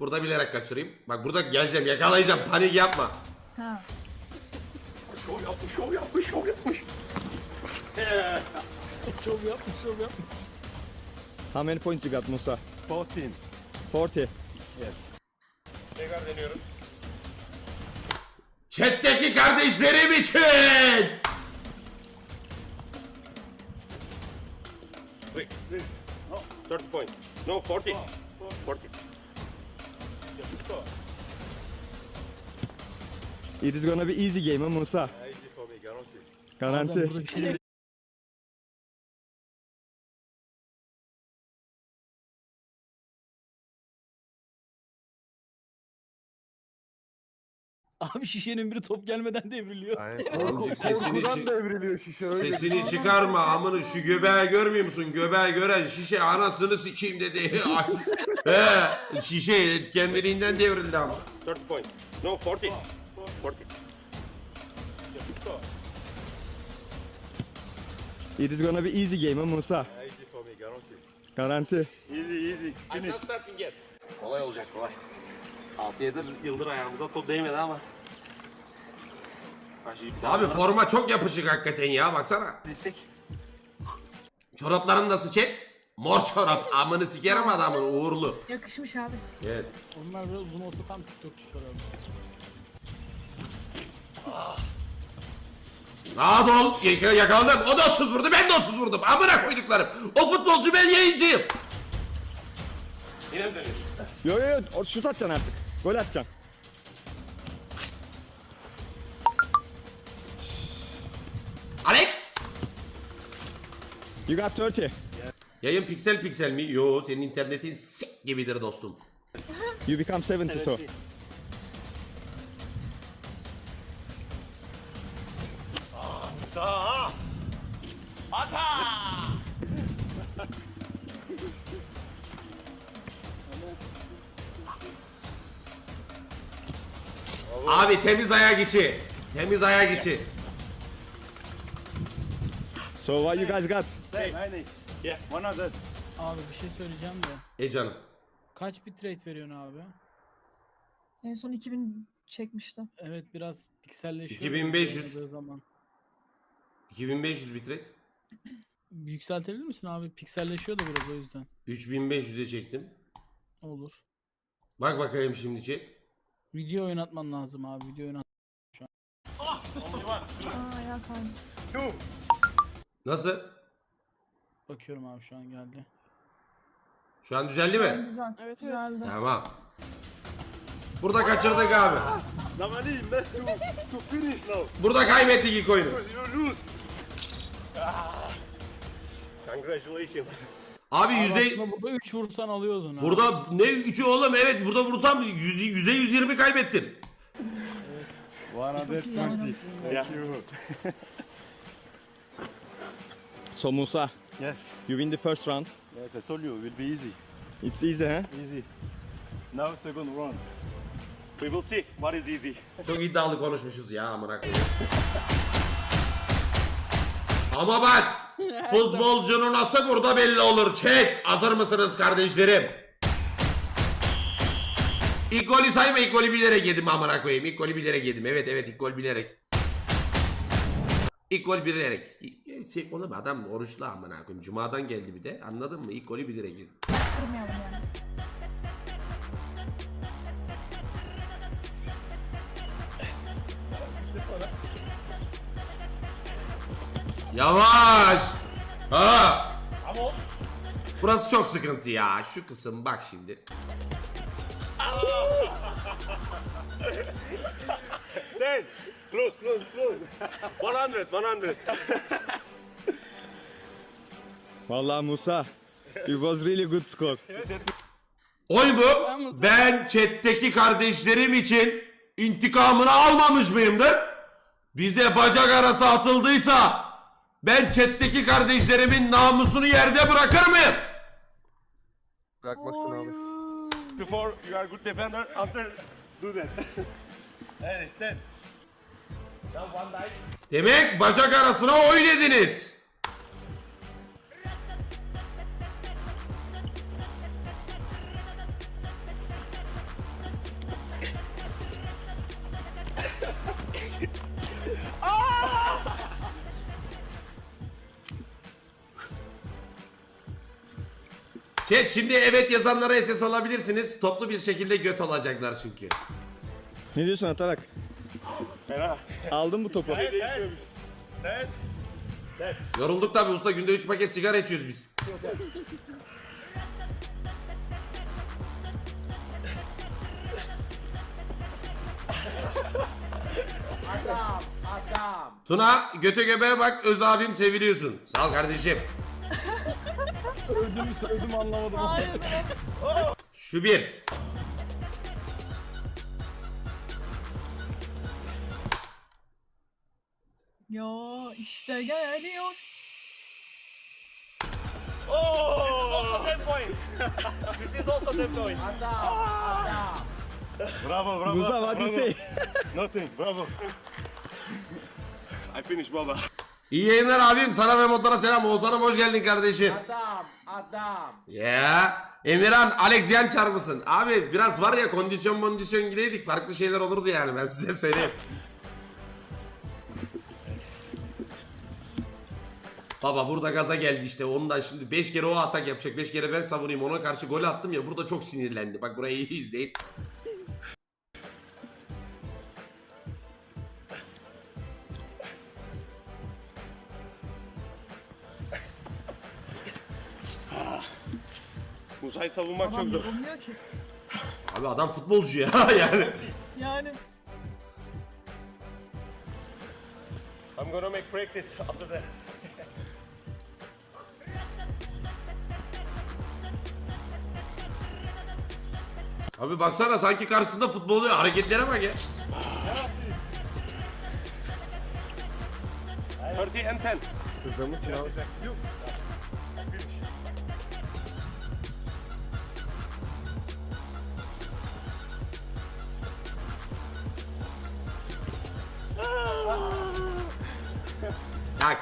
Burada bilerek kaçırayım. Bak burada geleceğim yakalayacağım panik yapma. Ha. Şov yapmış, şov yapmış, şov yapmış. Şov yapmış şov yapmış. How many points you got Musa? 14. 40. Tekrar deniyorum. Chat'teki kardeşlerim için. Wait. No, 30 point. No, 40. 40. It is gonna be easy game huh, Musa? Easy for me, Garanti. şey Abi şişenin biri top gelmeden devriliyor. Oğlum sesini, çı- devriliyor şişe öyle. sesini çıkarma amını şu göbeği görmüyor musun? Göbeği gören şişe anasını sikeyim dedi. Ay. He, şişe kendiliğinden devrildi ama. 30 point. No, 40. 40. It is gonna be easy game huh, Musa? Easy for me, guarantee. Garanti. Easy, easy. Finish. starting yet. Kolay olacak kolay. 6-7 yıldır ayağımıza top değmedi ama. Abi forma çok yapışık hakikaten ya baksana. Lisek. Çorapların nasıl chat? Mor çorap amını sikerim adamın uğurlu. Yakışmış abi. Evet. Onlar biraz uzun olsa tam TikTokçu çorabı. Rahat ol. Yaka- Yakaladım. O da 30 vurdu. Ben de 30 vurdum. Amına koyduklarım. O futbolcu ben yayıncıyım. Yine mi dönüyorsun? Yo yo yo şut atacaksın artık. Gol atacaksın. Alex. You got 30. Yayın piksel piksel mi? Yo senin internetin sik gibidir dostum. You become 70 Abi temiz ayak içi. Temiz ayak içi. So what you guys got? Hey, Yeah, 100. Abi bir şey söyleyeceğim de. E canım. Kaç bitrate veriyorsun abi? En son 2000 çekmişti. Evet biraz pikselleşiyor. 2500. oynadığı Zaman. 2500 bitrate. Yükseltebilir misin abi? Pikselleşiyor da biraz o yüzden. 3500'e çektim. Olur. Bak bakayım şimdi chat. Video oynatman lazım abi. Video oynat. Aa ayağa kaydı. Nasıl? Bakıyorum abi şu an geldi. Şu an düzeldi mi? Güzel. Evet Güzeldi. Tamam. Burada kaçırdık abi. Namalim, let's to, to finish now. Burada kaybettik ilk oyunu. You lose. Congratulations. Abi Abi aslında burada 3 vursan alıyordun ha. Burada ne üçü oğlum evet burada vursam yüz, yüzde 120 kaybettim. 120. Yeah. So Musa, Yes. you win the first round. Yes, I told you, it will be easy. It's easy huh? Easy. Now second round. We will see what is easy. Çok iddialı konuşmuşuz ya amına koyayım. Ama bak futbolcunun nasıl burada belli olur. Çek. Hazır mısınız kardeşlerim? İlk golü sayma ilk golü bilerek yedim amına koyayım. İlk golü bilerek yedim. Evet evet ilk gol bilerek. İlk gol bilerek. Şey, oğlum adam oruçlu amına koyayım. Cuma'dan geldi bir de. Anladın mı? İlk golü bilerek yedim. Yavaş. Ha. Burası çok sıkıntı ya. Şu kısım bak şimdi. Ten. Close, close, close. 100, 100. Vallahi Musa, it was really good score. Oy mu? Ben chat'teki kardeşlerim için intikamını almamış mıyımdır? Bize bacak arası atıldıysa ben chat'teki kardeşlerimin namusunu yerde bırakır mıyım? Bırakmazsın abi. Before you are good defender, after do that. ten. Now one dice. Demek bacak arasına oy dediniz. Şimdi evet yazanlara SS alabilirsiniz. Toplu bir şekilde göt olacaklar çünkü. Ne diyorsun Atarak? Fena. Aldın mı topu? Ten. Ten. Yorulduk tabi usta günde 3 paket sigara içiyoruz biz. Tuna göte göbeğe bak öz abim seviliyorsun. Sağ ol kardeşim. Öldüm mü sövdüm anlamadım. Hayır. Şu bir. ya işte geliyor. Oh! Ten point. This is also ten point. Bravo, bravo. Musa what do you bravo. say? Nothing, bravo. I finished, Baba. İyi yayınlar abim. Sana ve modlara selam. Oğuzhan'ım hoş geldin kardeşim. Adam, adam. Ya. Emirhan Alex Yançar mısın? Abi biraz var ya kondisyon kondisyon gideydik farklı şeyler olurdu yani ben size söyleyeyim. Baba burada gaza geldi işte ondan şimdi 5 kere o atak yapacak 5 kere ben savunayım ona karşı gol attım ya burada çok sinirlendi. Bak burayı iyi izleyin. Musa'yı savunmak Adam çok zor. yorulmuyor ki. Abi adam futbolcu ya yani. Yani I'm gonna make practice after that. Abi baksana sanki karşısında futbolcu hareketlere bak ya. 30 and 10. Ya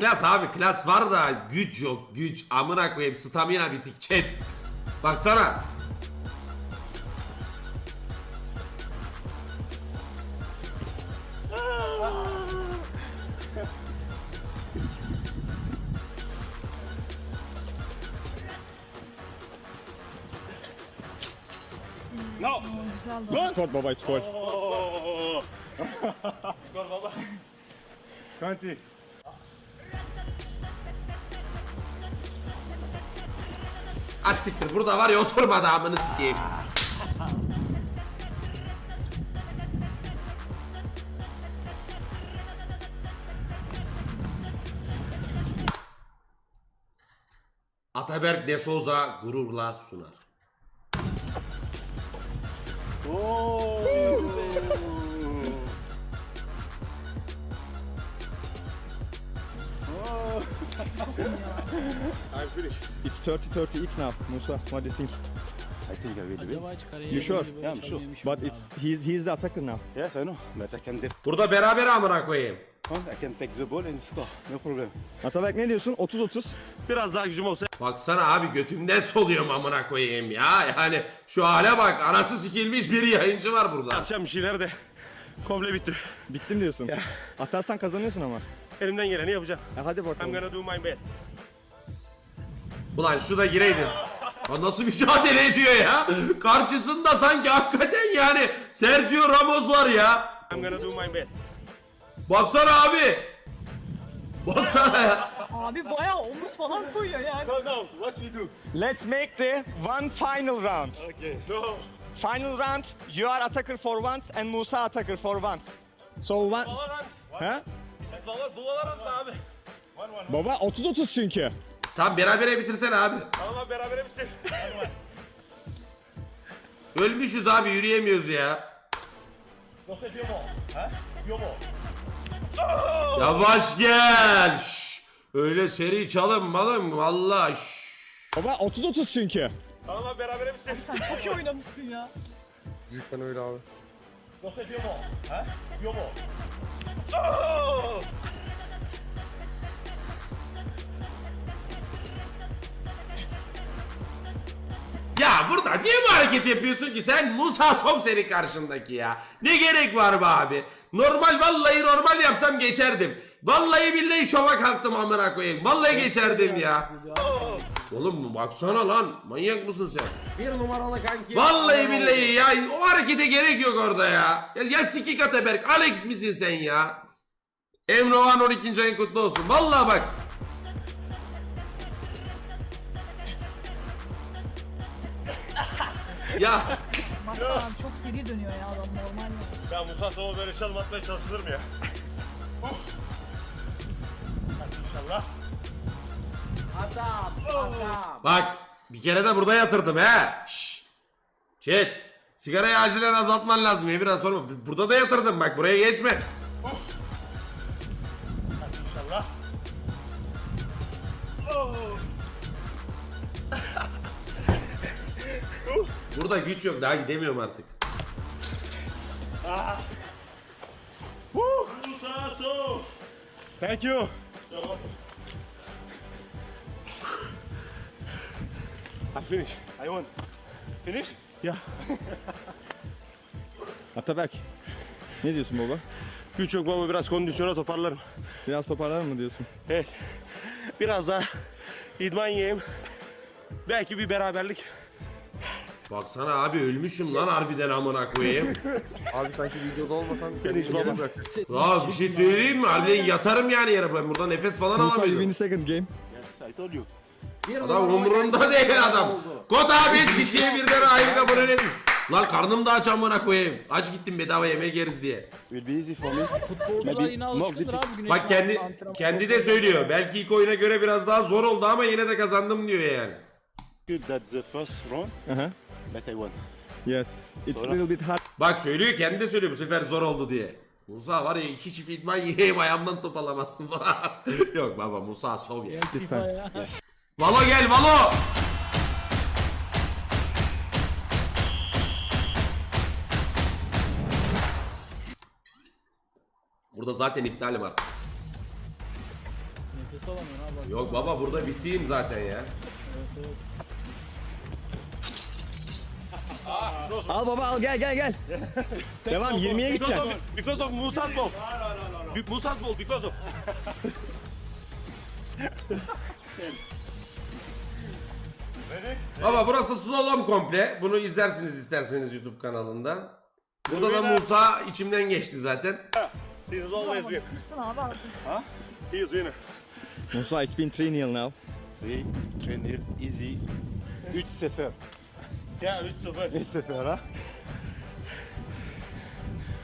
klas abi klas var da güç yok güç. Amına koyayım stamina bitik chat. Baksana. No! de. Sport Baba it's sport. Oh! Gol, Baba. 20. Az siktir burada var ya oturmadı amını sikeyim. Ataberk de Souza gururla sunar. I'm finished. It's 30-30 each now. Musa what do you think? I think I will win. Acaba hiç kariyeri You sure? Yeah, I'm sure. But it's he's he's the attacker now. Yes, I know. But I can def- Burada beraber amına koyayım. I can take the ball and score. No problem. Ataberk ne diyorsun? 30-30. Biraz daha gücüm olsa Baksana abi götümden soluyorum amına koyayım ya. Yani şu hale bak anası sikilmiş bir yayıncı var burada. yapacağım bir şeyler de komple bitti. Bittim diyorsun. Atarsan kazanıyorsun ama. Elimden geleni yapacağım. E hadi I'm bakalım. gonna do my best. Ulan şu da gireydi. Ya nasıl mücadele ediyor ya? Karşısında sanki hakikaten yani Sergio Ramos var ya. I'm gonna do my best. Baksana abi. Baksana ya. Abi bayağı omuz falan koyuyor yani. So now, what we do? Let's make the one final round. Okay. No. Final round. You are attacker for once and Musa attacker for once. So one... Valorant. Ha? Valorant, bu Valorant mı abi? Baba 30-30 çünkü. Tam berabere bitirsene abi. Tamam abi? One one. Ölmüşüz abi yürüyemiyoruz ya. No sé, Piomo. Ha? Piomo. Yavaş gel. Şş. Öyle seri çalınmalım valla. şş. Baba 30-30 çünkü. Tamam abi berabere misin? Sen çok iyi oynamışsın ya. No sé, Piomo. Ha? Piomo. Oh! Ya burada niye bu hareket yapıyorsun ki sen Musa Sov senin karşındaki ya. Ne gerek var be abi? Normal vallahi normal yapsam geçerdim. Vallahi billahi şova kalktım amına koyayım. Vallahi geçerdim ya. Oğlum baksana lan manyak mısın sen? Bir numaralı kanki. Vallahi billahi ya o harekete gerek yok orada ya. Ya, ya Siki Kateberk Alex misin sen ya? Emre Oğan 12. ayın kutlu olsun. Vallahi bak. ya Baksana abi çok seri dönüyor ya adam normal mi? Ya Musa Sova böyle çalım atmaya çalışılır mı ya? Hadi İnşallah. Adam. Adam. bak bir kere de burada yatırdım he. Şşş. Chat. Sigarayı acilen azaltman lazım ya biraz sonra. Burada da yatırdım bak buraya geçme. İnşallah. Oh. Burada güç yok daha gidemiyorum artık. Woo. Musa Sova. Thank you. I finish. I won. Finish? Yeah. Ataberk. Ne diyorsun baba? Güç yok ama biraz kondisyona toparlarım. Biraz toparlar mı diyorsun? Evet. Biraz daha idman yiyeyim. Belki bir beraberlik. Baksana abi ölmüşüm lan harbiden amına koyayım. Abi sanki videoda olmasan Finish baba. Aa bir şey söyleyeyim mi? Harbiden yatarım yani yere ben burada nefes falan alamıyorum. second game. I told you. Bir Adam numaralı umurunda değil adam. oldu. Kot abi hiç kişiye birden ayrı kabul etmiş. Lan karnım da aç amına koyayım. Aç gittim bedava yemek yeriz diye. Will be easy for me. Futbolcular yine alışkındır abi güneş Bak kendi antrenman kendi de söylüyor. Belki ilk oyuna göre biraz daha zor oldu ama yine de kazandım diyor yani. Good that the first round, Aha. but I won. Yes. It's Sonra? a little bit hard. Bak söylüyor kendi de söylüyor bu sefer zor oldu diye. Musa var ya iki çift idman yiyeyim ayağımdan top alamazsın falan. Yok baba Musa sov ya. FIFA ya. Valo gel Valo. Burada zaten iptalim artık. Nefes alamıyorsun abi. baksana. Yok baba burada biteyim zaten ya. Evet, evet. Al baba al gel gel gel. Devam 20'ye Because gideceksin. of, because of Musa's ball. Be- Musa's ball because of. Baba burası slalom komple. Bunu izlersiniz isterseniz YouTube kanalında. Burada da Musa içimden geçti zaten. He is always win. Gitsin abi artık. He is winner. Musa it's been 3-0 now. 3, trainer, easy. 3-0. Ya 3-0. 3-0 ha.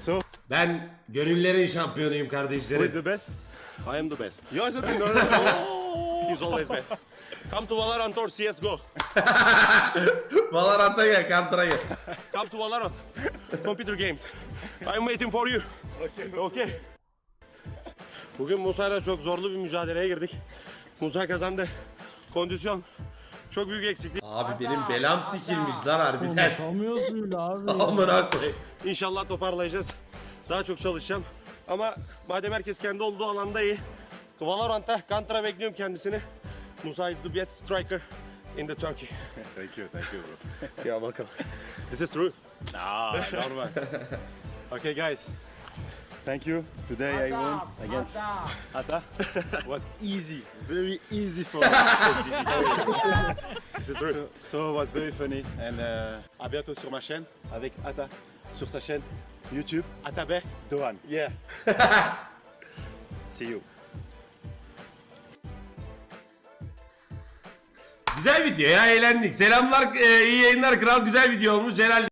So, Ben gönüllerin şampiyonuyum who is kardeşlerim. the best? I am the best. You are the best. No, no, no. He's always best. Come to Valorant or CSGO. Valorant'a gel, Counter'a gel. Come to Valorant. Computer games. I'm waiting for you. Okay. Okay. Bugün Musa'yla çok zorlu bir mücadeleye girdik. Musa kazandı. Kondisyon çok büyük eksiklik. Abi benim belam sikilmiş lan harbiden. Konuşamıyoruz bile abi. Amına koyayım. İnşallah toparlayacağız. Daha çok çalışacağım. Ama madem herkes kendi olduğu alanda iyi. Valorant'ta Counter'a bekliyorum kendisini. Musa is the best striker in the Turkey. Thank you, thank you, bro. Yeah, welcome. This is true. Ah, normal. okay, guys. Thank you. Today I won against Ata. was easy, very easy for me. This is true. so, so it was very funny. And uh, à bientôt sur ma chaîne avec Ata sur sa chaîne YouTube Ataberk Dohan. Yeah. See you. Güzel video ya eğlendik. Selamlar, e, iyi yayınlar kral. Güzel video olmuş. Celal